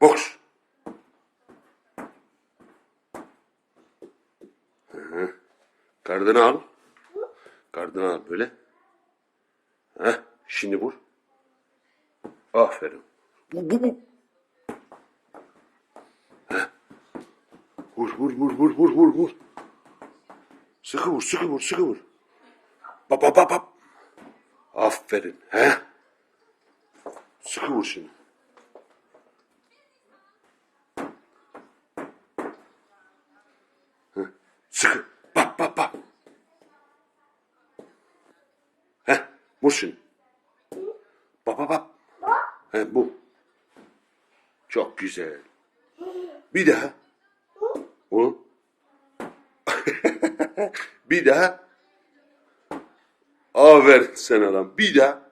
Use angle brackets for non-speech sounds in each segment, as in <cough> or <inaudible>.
Boks. Hı hı. Gardını al. Gardını al böyle. Heh, şimdi vur. Aferin. Bu, bu, bu. Heh. Vur, vur, vur, vur, vur, vur, vur. Sıkı vur, sıkı vur, sıkı vur. Bap, bap, bap, bap. Aferin. He? Sıkı vur şimdi. Hı. Sıkı. Bap, bap, bap. He? Vur şimdi. Bap, bap, bap. He, bu. Çok güzel. Bir daha. Vur. <laughs> Bir daha. Aferin sana lan. Bir daha.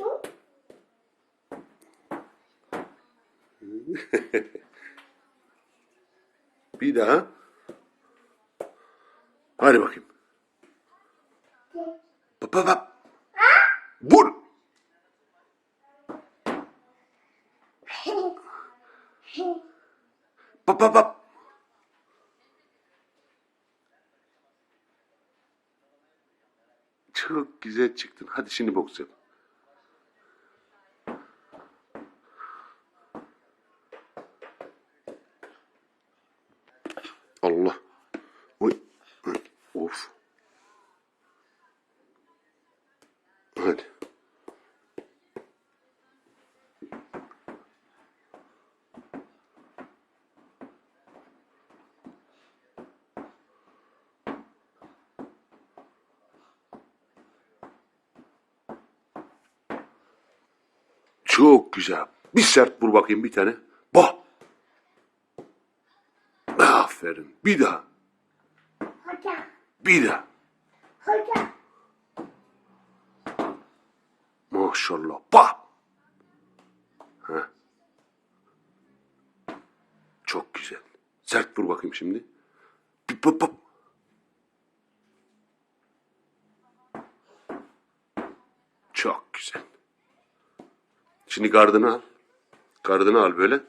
<laughs> Bir daha. Hadi bakayım. Bap bap bap. Vur. Bap bap bap. Çok güzel çıktın. Hadi şimdi boks yap. Allah. Çok güzel. Bir sert vur bakayım bir tane. Bah. Aferin. Bir daha. Hocam, Bir daha. hocam. Maşallah. Bah. Heh. Çok güzel. Sert vur bakayım şimdi. Bir pop pop. Çok güzel. Şimdi gardını al. Gardını al böyle.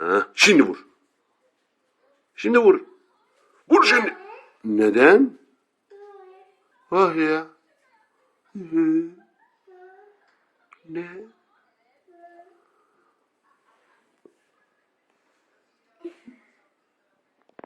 Ha, şimdi vur. Şimdi vur. Vur şimdi. Neden? Ah ya. Ne?